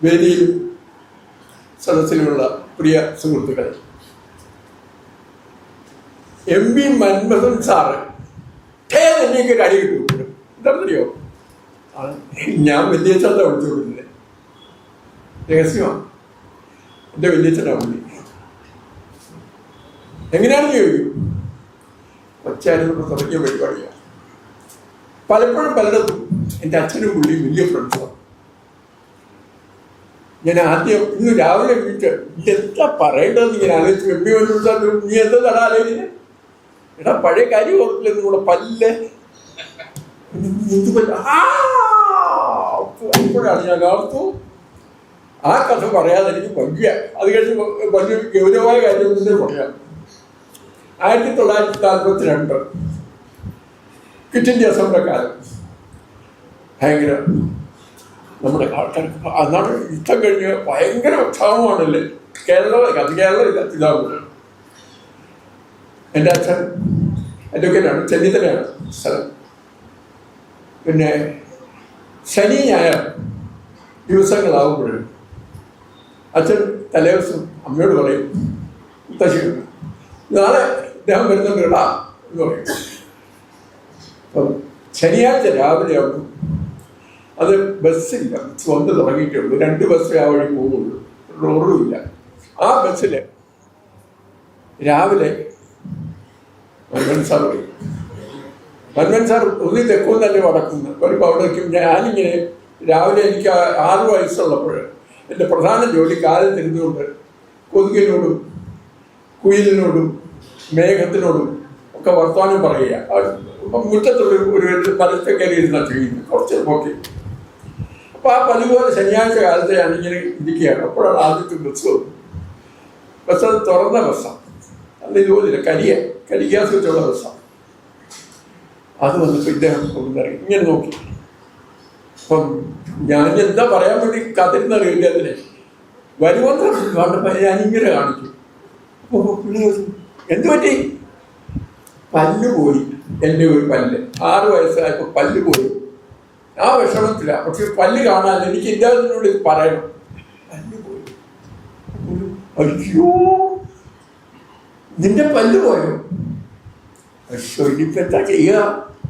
വേദിയിലും സദസ്സിലുള്ള പ്രിയ സുഹൃത്തുക്കളെ M P Manmohan sir ഒരു അടി കിട്ടും എന്താണെന്നറിയോ ഞാൻ വലിയ ചന്ത കൊടുക്കുന്നത് രഹസ്യമാണ് എന്റെ ചന്ത വിളി എങ്ങനെയാണെന്ന് ചോദിക്കും? കൊച്ചായിരുന്നു തുടങ്ങിയ പരിപാടിയാണ്. പലപ്പോഴും പലയിടത്തും എന്റെ അച്ഛനും പുള്ളിയും വലിയ ഫ്രണ്ട്സാണ് ഞാൻ ആദ്യം ഇന്ന് രാവിലെ നീ എന്താ പറയേണ്ടതെന്ന് ഇങ്ങനെ ആലോചിച്ചു എം പി വന്നു നീ എന്താ തടാ ആലോചിക്കുന്നത് എടാ പഴയ കാര്യം ഓർക്കില്ല നിങ്ങളുടെ പല്ല്. എന്ത് ഞാൻ ഓർത്തു ആ കഥ പറയാതെ എനിക്ക് വയ്യ. അത് കഴിഞ്ഞ് വലിയ ഗൗരവമായ കാര്യം തന്നെ പറയാം. ആയിരത്തി തൊള്ളായിരത്തി നാൽപ്പത്തി രണ്ട് കിറ്റ് ഇന്ത്യ സമരക്കാലം ഭയങ്കര നമ്മുടെ ആൾക്കാർക്ക് അതാണ് യുദ്ധം കഴിഞ്ഞ് ഭയങ്കര ഉത്സാഹമാണല്ലേ? കേരളം അത് കേരളം ഇല്ല ഇതാകുന്നത്. എന്റെ അച്ഛൻ അഡ്വക്കേറ്റാണ് ചെന്നിത്തലയാണ് സ്ഥലം. പിന്നെ ശനി ഞായർ ദിവസങ്ങളാകുമ്പോഴും അച്ഛൻ തലേദിവസം അമ്മയോട് പറയും മുത്തശ്ശി നാളെ ഇദ്ദേഹം വരുന്നുണ്ട് കേട്ടാ എന്ന് പറയും. അപ്പം ശനിയാഴ്ച രാവിലെ അത് ബസ്സില്ല. വന്ന് തുടങ്ങിയിട്ടുള്ളൂ രണ്ട് ബസ്സേ ആ വഴി പോകുള്ളൂ ഇല്ല. ആ ബസ്സിൽ രാവിലെ മന്മൻ സാർ പറയും മന്മൻ സാർ ഒന്നി തെക്കും തന്നെ വടക്കുന്നു ഒരു അവിടേക്കും ഞാനിങ്ങനെ രാവിലെ എനിക്ക് ആറ് വയസ്സുള്ളപ്പോൾ എന്റെ പ്രധാന ജോലി കാലം തിരുന്നുകൊണ്ട് കൊതുകിനോടും കുയിലിനോടും മേഘത്തിനോടും ഒക്കെ വർത്തമാനം പറയുക മുറ്റത്തുള്ള ഒരു മരത്തെ കയറി ഇരുന്ന ചെയ്യുന്നു കുറച്ച് നോക്കി. അപ്പോൾ ആ പതിപോലെ ശനിയാഴ്ച കാലത്ത് ഞാനിങ്ങനെ ഇരിക്കുകയാണ്. അപ്പോഴാണ് ആദ്യത്തെ ബസ് വന്നത്. ബസ് അത് തുറന്ന ബസ്സാണ് അന്ന് ഇതുപോലില്ല കരിയ കരിഗ്യാസ് വെച്ചുള്ള ബസ്സാണ് അത് വന്നപ്പോൾ ഇദ്ദേഹം കൊണ്ടുവന്നിറങ്ങി ഇങ്ങനെ നോക്കി. അപ്പം ഞാൻ എന്താ പറയാൻ വേണ്ടി കാത്തിരുന്നറിയില്ല അതിനെ. വരുമെന്ന് കണ്ടപ്പോൾ ഞാനിങ്ങനെ കാണിച്ചു. അപ്പോൾ പുള്ളി എന്ത് പറ്റി? പല്ല് പോയി. എന്റെ ഒരു പല്ല്. ആറ് വയസ്സായപ്പോൾ പല്ല് പോയി. ആ വിഷമത്തില്ല പക്ഷെ പല്ല് കാണാൻ എനിക്ക് ഇദ്ദേഹത്തിനോട് ഇത് പറയണം. പല്ല് പോയി. അയ്യോ. നിന്റെ പല്ല് പോയോ? അയ്യോ ഇനിയിപ്പോൾ എന്താ ചെയ്യുക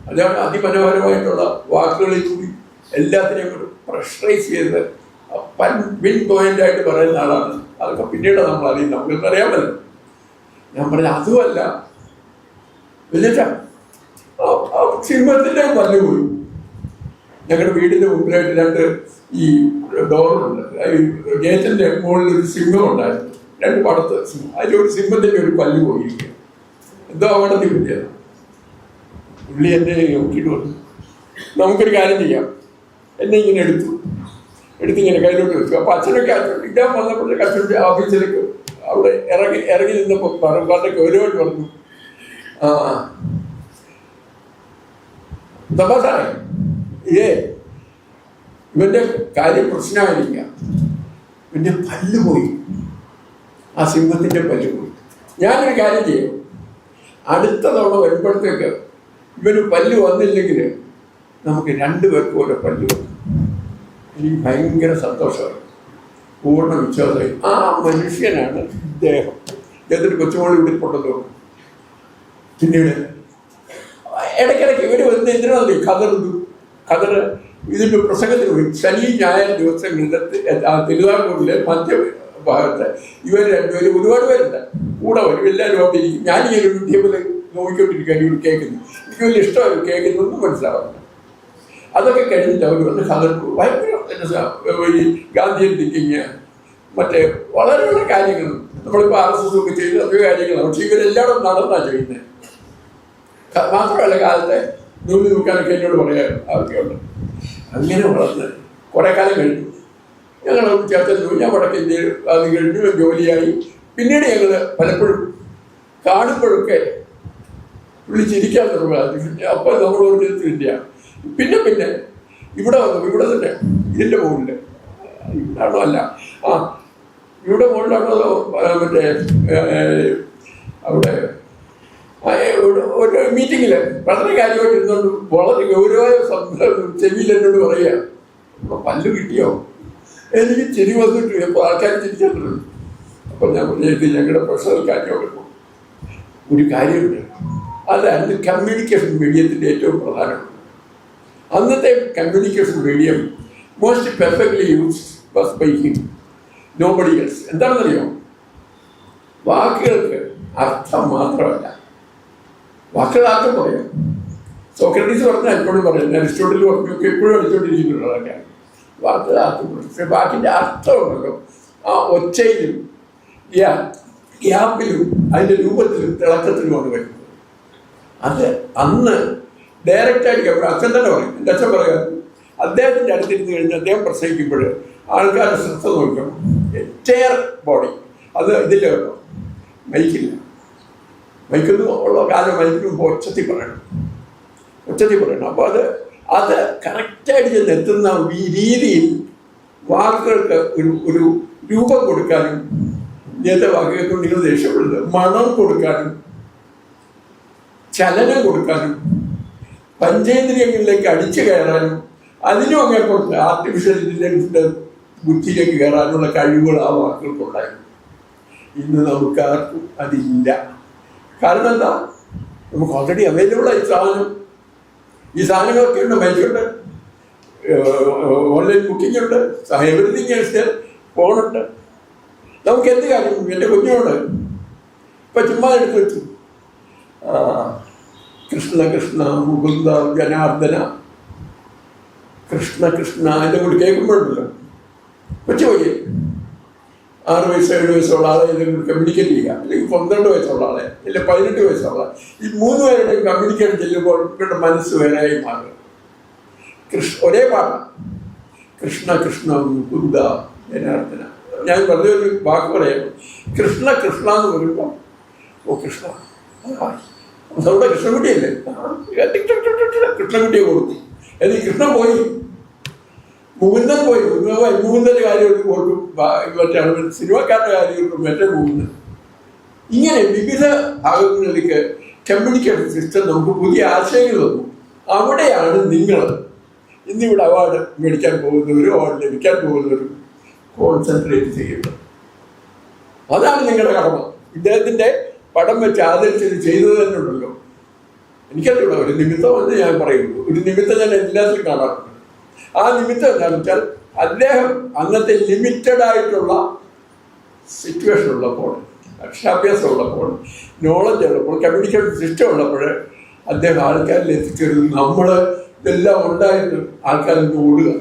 അതാണ് അതിമനോഹരമായിട്ടുള്ള വാക്കുകളിൽ കൂടി എല്ലാത്തിനെയും കൂടി പ്രഷറൈസ് ചെയ്ത് പൻ വിൻ പോയിന്റ് ആയിട്ട് പറയുന്ന ആളാണ്. അതൊക്കെ പിന്നീട് നമ്മൾ അറിയും. നമുക്ക് അറിയാമല്ലോ. ഞാൻ പറഞ്ഞ അതുമല്ല. വലിയ സിംഹത്തിന്റെ പല്ല് പോയി. ഞങ്ങളുടെ വീടിന്റെ മുമ്പിലായിട്ട് രണ്ട് ഈ ഡോറുണ്ട് ഗേറ്റിന്റെ മുകളിൽ ഒരു സിംഹം ഉണ്ടായിരുന്നു. രണ്ട് പടത്ത് സിംഹം. അതിലൊരു സിംഹത്തിന്റെ ഒരു പല്ല് പോയിരിക്കുക എന്തോ അവിടത്തെ കിട്ടിയത് പുള്ളി എന്നെ നോക്കിയിട്ട് വന്നു നമുക്കൊരു കാര്യം ചെയ്യാം. എന്നെ ഇങ്ങനെ എടുത്തു. എടുത്ത് ഇങ്ങനെ കയ്യിലോട്ട് വെച്ചു. അപ്പൊ അച്ഛനൊക്കെ ഇടാൻ വന്നപ്പോഴത്തെ അച്ഛന്റെ ഓഫീസിലേക്ക് അവിടെ ഇറങ്ങി ഇറങ്ങി നിന്നപ്പോൾ പറഞ്ഞ ഗൗരവമായിട്ട് പറഞ്ഞു. ആ തപാസാണ് ഇതേ ഇവന്റെ കാര്യം പ്രശ്നമായിരിക്കുക. പിന്നെ പല്ല് പോയി. ആ സിംഹത്തിന്റെ പല്ല് പോയി. ഞാനൊരു കാര്യം ചെയ്യും. അടുത്ത തവണ വരുമ്പോഴത്തേക്ക് ഇവന് പല്ല് വന്നില്ലെങ്കിൽ നമുക്ക് രണ്ടുപേർക്കും ഓരോ പല്ല് വന്നു എനിക്ക് ഭയങ്കര സന്തോഷമായി പൂർണ വിശ്വാസമായി. ആ മനുഷ്യനാണ് ഇദ്ദേഹം. ഇദ്ദേഹത്തിന് കൊച്ചുമോൾ ഇവിടെ കൊണ്ടു പിന്നീട് ഇടയ്ക്കിടയ്ക്ക് ഇവർ വന്ന് എന്തിനാണ് ഖദർ ഖദർ ഇതിന്റെ പ്രസംഗത്തിന് ശനി ഞായർ ദിവസങ്ങളിൽ ആ തിരുവിതാംകൂറിലെ മധ്യ ഭാഗത്ത് ഇവർ രണ്ടുപേരും ഒരുപാട് പേരുണ്ട്. കൂടെ വരും. എല്ലാവരും അവിടെ ഇരിക്കും. ഞാനിങ്ങനെ ഒരു ടേബിൾ നോക്കിക്കൊണ്ടിരിക്കുകയാണ് ഇവർ കേൾക്കുന്നു എനിക്ക് വലിയ ഇഷ്ടമായി കേൾക്കുന്നതെന്ന് മനസ്സിലാവുന്നു അതൊക്കെ കഴിഞ്ഞിട്ട് അവർ വന്ന് ഹദർപൂർ ഭയങ്കര. ഈ ഗാന്ധിയൻ തിങ്കിങ് മറ്റേ വളരെ വളരെ കാര്യങ്ങൾ. നമ്മളിപ്പോൾ ആർ എസ് എസ് ഒക്കെ ചെയ്ത് അതൊക്കെ കാര്യങ്ങളാണ്. പക്ഷെ ഇവരെല്ലാവരും നടന്നാണ് ചെയ്യുന്നത്. മാത്രമല്ല കാലത്തെ നൂൽ നോക്കാനൊക്കെ എന്നോട് പറയാറുണ്ട് അതൊക്കെയുണ്ട് അങ്ങനെ വളർന്ന് കുറെ കാലം കഴിഞ്ഞു. ഞങ്ങൾ ചേർത്ത് ഞാൻ വടക്കേ ഇന്ത്യയിൽ അത് കഴിഞ്ഞു. ജോലിയായി. പിന്നീട് ഞങ്ങൾ പലപ്പോഴും കാണുമ്പോഴൊക്കെ വിളിച്ചിരിക്കാൻ തുടങ്ങുക അപ്പോൾ നമ്മൾ ഓർമ്മിച്ചില്ല പിന്നെ പിന്നെ ഇവിടെ വന്നു. ഇവിടെ തന്നെ ഇതിന്റെ മുകളിൽ ഇവിടാണോ അല്ല. ആ ഇവിടെ മുകളിലാണോ മറ്റേ അവിടെ മീറ്റിങ്ങിൽ വളരെ കാര്യമായിട്ട് ഇരുന്നുകൊണ്ട് വളരെ ഗൗരവമായ ചെവിയിൽ എന്നോട് പറയുക. "ഇവിടെ പല്ല് കിട്ടിയോ? എനിക്ക് ചിരി വന്നിട്ട് അപ്പോൾ ആൾക്കാർ ചിരിച്ചിട്ടുണ്ട് അപ്പോൾ ഞാൻ പറഞ്ഞു ഞങ്ങളുടെ പേഴ്സണൽ കാര്യമുള്ളൂ ഒരു കാര്യമുണ്ട്. അതായിരുന്നു കമ്മ്യൂണിക്കേഷൻ മീഡിയത്തിന്റെ ഏറ്റവും പ്രധാനമാണ് അന്നത്തെ communication medium most perfectly use was by him nobody else എന്താണെന്നറിയോ? വാക്കുകൾക്ക് അർത്ഥം മാത്രമല്ല. വാക്കുകൾ അർത്ഥം പറയാം. സോക്രട്ടീസ് പറഞ്ഞാൽ എപ്പോഴും പറയും അരിസ്റ്റോട്ടിൽ പറഞ്ഞു എപ്പോഴും അടിച്ചോണ്ടിരിക്കുന്നുള്ളതൊക്കെ വാക്കുകൾ ആർക്കും പറയും. വാക്കിന്റെ അർത്ഥമുണ്ടല്ലോ. ആ ഒച്ചയിലും ഗ്യാ- ഗ്യാപ്പിലും അതിന്റെ രൂപത്തിലും തിളക്കത്തിലുമാണ് വരുന്നത്. അത് അന്ന് ഡയറക്റ്റായിട്ട് കേൾക്കും അച്ഛൻ തന്നെ പറയും. എന്റെ അച്ഛൻ പറയാം അദ്ദേഹത്തിന്റെ അടുത്തിരുന്ന് കഴിഞ്ഞ് അദ്ദേഹം പ്രസംഗിക്കുമ്പോൾ ആൾക്കാരുടെ ശ്രദ്ധ നോക്കണം. ചെയർ ബോഡി അത് ഇതിൽ കേട്ടോ. മൈക്കില്ല മൈക്കൊന്നും ഉള്ള കാലം വൈകുമ്പോൾ ഒച്ചത്തിൽ പറയണം. ഒച്ചത്തിൽ പറയണം. അപ്പോൾ അത് അത് കറക്റ്റായിട്ട് ചെന്ന് എത്തുന്ന ഈ രീതിയിൽ വാക്കുകൾക്ക് ഒരു ഒരു രൂപം കൊടുക്കാനും ഇന്നത്തെ വാക്കുകൾക്ക് നിങ്ങൾ ദേഷ്യപ്പെടുന്നത് മണം കൊടുക്കാനും ചലനം കൊടുക്കാനും പഞ്ചേന്ദ്രിയങ്ങളിലേക്ക് അടിച്ചു കയറാനും അതിനും അങ്ങനെ കൊടുത്ത് ആർട്ടിഫിഷ്യൽ ഇന്റലിജൻസിന്റെ ബുദ്ധിയിലേക്ക് കയറാനുള്ള കഴിവുകൾ ആ വാക്കുകൾക്കുണ്ടായിരുന്നു ഇന്ന് നമുക്ക് ആർക്കും അതില്ല. കാരണം എന്താ? നമുക്ക് ഓൾറെഡി അവൈലബിൾ ആയി സാധനം. ഈ സാധനങ്ങളൊക്കെ ഉണ്ട് മരിച്ചുണ്ട് ഓൺലൈൻ ബുക്കിംഗ് ഉണ്ട്. എവറിത്തിങ് ഫോണുണ്ട് നമുക്ക് എന്ത് കാര്യം? എന്റെ കുഞ്ഞോട് ഇപ്പം ചുമ്മാ എടുത്ത് വെച്ചു. കൃഷ്ണ കൃഷ്ണ മുകുന്ദ ജനാർദ്ദന. കൃഷ്ണ കൃഷ്ണ എന്നെ കൂടി കേൾക്കുമ്പോഴുണ്ടല്ലോ. കൊച്ചു കൊച്ചുപോയി ആറ് വയസ്സ് ഏഴ് വയസ്സുള്ള ആളെ ഏതെങ്കിലും കമ്മ്യൂണിക്കേറ്റ് ചെയ്യുക. അല്ലെങ്കിൽ പന്ത്രണ്ട് വയസ്സുള്ള ആളെ അല്ലെങ്കിൽ പതിനെട്ട് വയസ്സുള്ള. ഈ മൂന്ന് പേരുടെയും കമ്മ്യൂണിക്കേറ്റ് ചെല്ലുമ്പോൾ ഇവരുടെ മനസ്സ് വേറെയായി മാറുക കൃഷ്ണ ഒരേ പാട്ടാണ് കൃഷ്ണ കൃഷ്ണ മുകുന്ദ ജനാർദ്ദന. ഞാൻ വെറുതെ ഒരു വാക്ക് പറയാം. കൃഷ്ണ കൃഷ്ണ എന്ന് പറയുമ്പോൾ ഓ കൃഷ്ണ. നമ്മുടെ കൃഷ്ണൻകുട്ടിയല്ലേ? കൃഷ്ണൻകുട്ടിയെ കൊടുത്തു. എന്നിട്ട് കൃഷ്ണൻ പോയി. മുകുന്ദൻ പോയി. മൂന്നന്റെ കാര്യം ഒരു മറ്റേ സിനിമക്കാരുടെ കാര്യം മറ്റേ മുകുന്ദൻ ഇങ്ങനെ വിവിധ ഭാഗങ്ങളിലേക്ക് കമ്മ്യൂണിക്കേഷൻ സിസ്റ്റം നമുക്ക് പുതിയ ആശയങ്ങൾ തന്നു. അവിടെയാണ് നിങ്ങൾ ഇന്നിവിടെ അവാർഡ് മേടിക്കാൻ പോകുന്നവരും അവാർഡ് ലഭിക്കാൻ പോകുന്നവരും കോൺസെൻട്രേറ്റ് ചെയ്യുന്നത്. അതാണ് നിങ്ങളുടെ കടമ. ഇദ്ദേഹത്തിന്റെ പടം വെച്ച് ആദരിച്ചത് ചെയ്തത് തന്നെ ഉണ്ടല്ലോ. എനിക്കറിയില്ല ഒരു നിമിത്തം എന്ന് ഞാൻ പറയുള്ളൂ ഒരു നിമിത്തം ഞാൻ എല്ലാത്തിലും കാണാറുണ്ട്. ആ നിമിത്തം എന്താണെന്ന് വെച്ചാൽ അദ്ദേഹം അന്നത്തെ ലിമിറ്റഡ് ആയിട്ടുള്ള സിറ്റുവേഷൻ ഉള്ളപ്പോൾ അക്ഷരാഭ്യാസം ഉള്ളപ്പോൾ നോളജ് ഉള്ളപ്പോൾ കമ്മ്യൂണിക്കേഷൻ സിസ്റ്റം ഉള്ളപ്പോൾ അദ്ദേഹം ആൾക്കാരിൽ എത്തിച്ചേരുന്നു. നമ്മൾ ഇതെല്ലാം ഉണ്ടായിട്ട് ആൾക്കാരിൽ നിന്ന് ഓടുക.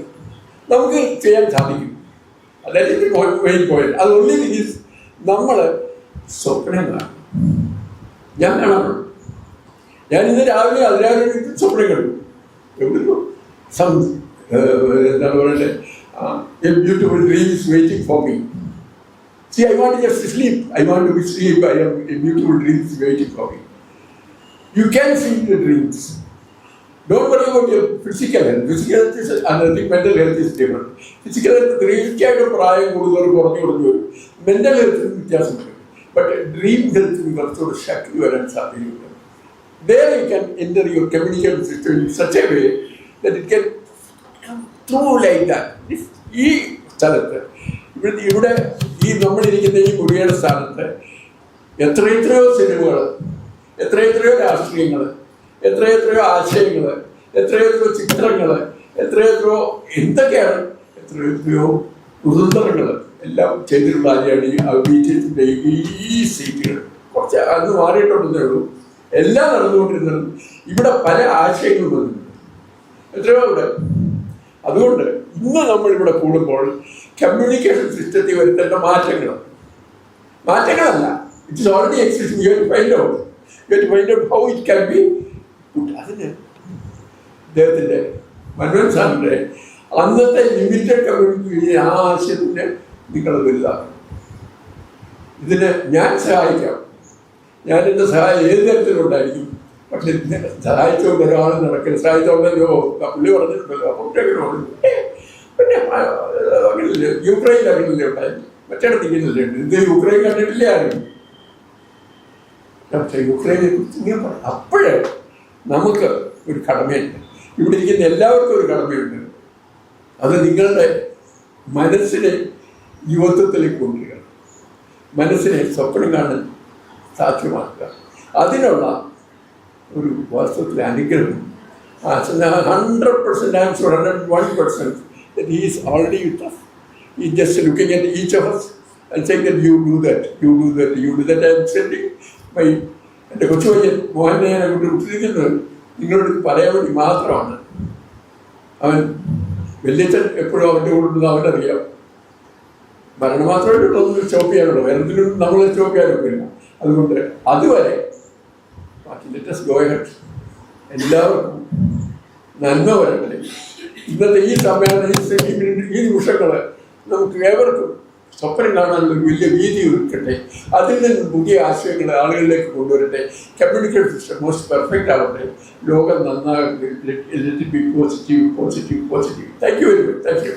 നമുക്ക് ചെയ്യാൻ സാധിക്കും. അതായത് മെയിൻ പോയിന്റ് അത് ഒന്നിൽ നമ്മൾ സ്വപ്നം കാണും ഞാൻ കാണാറുണ്ട്. ഞാൻ ഇന്ന് രാവിലെ അതിരാവിലെ സ്വപ്നം കണ്ടു. എവിടുന്നു. എന്താണ് പറയണ്ടേ a beautiful dream is waiting for me see I want just sleep I want to be sleep I am a beautiful dream is waiting for me you can feel the dreams Don't worry about your physical health. Physical health is another thing, mental health is different. Physical health തീർച്ചയായിട്ടും പ്രായം കൂടുതൽ കുറഞ്ഞു കുറഞ്ഞു വരും mental ഹെൽത്തിന് വ്യത്യാസമുണ്ട് but dream ഹെൽത്തിന് കുറച്ചുകൂടെ ശക്തി വരാൻ സാധ്യതയുണ്ട് there you can enter your communication system in such a way that it can come like that ഈ സ്ഥലത്ത് ഇവിടെ ഇവിടെ ഈ നമ്മളിരിക്കുന്ന ഈ കുടിയുടെ സ്ഥാനത്ത് എത്രയെത്രയോ സിനിമകൾ എത്രയെത്രയോ രാഷ്ട്രീയങ്ങൾ എത്രയെത്രയോ ആശയങ്ങൾ എത്രയെത്രയോ ചിത്രങ്ങൾ എത്രയെത്രയോ എന്തൊക്കെയാണ് എത്രയെത്രയോ കുതന്ത്രങ്ങൾ എല്ലാം ചെയ്തിട്ടുള്ള ആരെയാണ് ഈ ബീച്ചിന്റെ ഈ സീറ്റുകൾ കുറച്ച് അന്ന് മാറിയിട്ടുണ്ടെന്നേ ഉള്ളൂ. എല്ലാം നടന്നുകൊണ്ടിരുന്നത് ഇവിടെ പല ആശയങ്ങളും വന്നിട്ടുണ്ട്. എത്രയോ ഇവിടെ അതുകൊണ്ട് ഇന്ന് നമ്മൾ ഇവിടെ കൂടുമ്പോൾ കമ്മ്യൂണിക്കേഷൻ സിസ്റ്റത്തിൽ വരുത്തേണ്ട മാറ്റങ്ങൾ. മാറ്റങ്ങളല്ല. It's already exist you find out you find out how it can be അതിന് അദ്ദേഹത്തിന്റെ മൻമോഹൻ സാറിന്റെ അന്നത്തെ ലിമിറ്റഡ് കമ്മ്യൂണിറ്റി ആ ആശയത്തിന് നിങ്ങൾ വലുതാക്കും ഇതിന് ഞാൻ സഹായിക്കാം. ഞാൻ എന്റെ സഹായം ഏത് തരത്തിലുണ്ടായിരിക്കും? പക്ഷെ ഇതിനെ സഹായിച്ചുകൊണ്ട് ഒരാൾ നടക്കില്ല. സഹായിച്ചോണ്ടല്ലോ പുള്ളി പറഞ്ഞിട്ടുണ്ടല്ലോ "ഏ, പിന്നെ ആ, അങ്ങനെയല്ലേ യുക്രൈനിൽ അങ്ങനെയല്ലേ ഉണ്ടായി മറ്റിടത്ത് ഉണ്ട്? ഇത് യുക്രൈൻ കണ്ടിട്ടില്ലേ ആരും? പക്ഷെ യുക്രൈനെ കുറിച്ച് ഇങ്ങനെ പറഞ്ഞു അപ്പോഴേ നമുക്ക് ഒരു കടമയുണ്ട്. ഇവിടെ ഇരിക്കുന്ന എല്ലാവർക്കും ഒരു കടമയുണ്ട്. അത് നിങ്ങളുടെ മനസ്സിനെ യുവത്വത്തിലേക്ക് കൊണ്ടുവരിക. മനസ്സിനെ സ്വപ്നം കാണാൻ സാധ്യമാക്കുക. അതിനുള്ള ഒരു വാസ്തവത്തിലെ അനുഗ്രഹം. Hundred percent sure hundred one percent that he is already with us. He's just looking at each of us and saying that you do that, you do that, you do that. am sending my എന്റെ കൊച്ചു പയ്യൻ മോഹനെ അങ്ങോട്ട് വിട്ടിരിക്കുന്നത് നിങ്ങളോട് പറയാൻ വേണ്ടി മാത്രമാണ്. അവൻ വലിയച്ഛൻ എപ്പോഴും അവന്റെ കൂടെ ഉണ്ടെന്ന് അറിയാം മരണം മാത്രമായിട്ടുള്ളതൊന്നും സ്റ്റോപ്പ് ചെയ്യാനുള്ളൂ. വേറെന്തിനും നമ്മളെ സ്റ്റോപ്പ് ചെയ്യാനൊക്കില്ല അതുകൊണ്ട് അതുവരെ എല്ലാവർക്കും നന്മ വരട്ടെ ഇന്നത്തെ ഈ സമ്മേളനം ഈ സെമിനാർ ഈ നിമിഷങ്ങൾ നമുക്ക് ഏവർക്കും സ്വപ്നം കാണാനുള്ള വലിയ വീതി ഒരുക്കട്ടെ. അതിൽ നിന്ന് പുതിയ ആശയങ്ങൾ ആളുകളിലേക്ക് കൊണ്ടുവരട്ടെ. കമ്മ്യൂണിക്കേഷൻ സിസ്റ്റം മോസ്റ്റ് പെർഫെക്റ്റ് ആവട്ടെ. ലോകം നന്നാകട്ടെ positive positive positive thank you very much thank you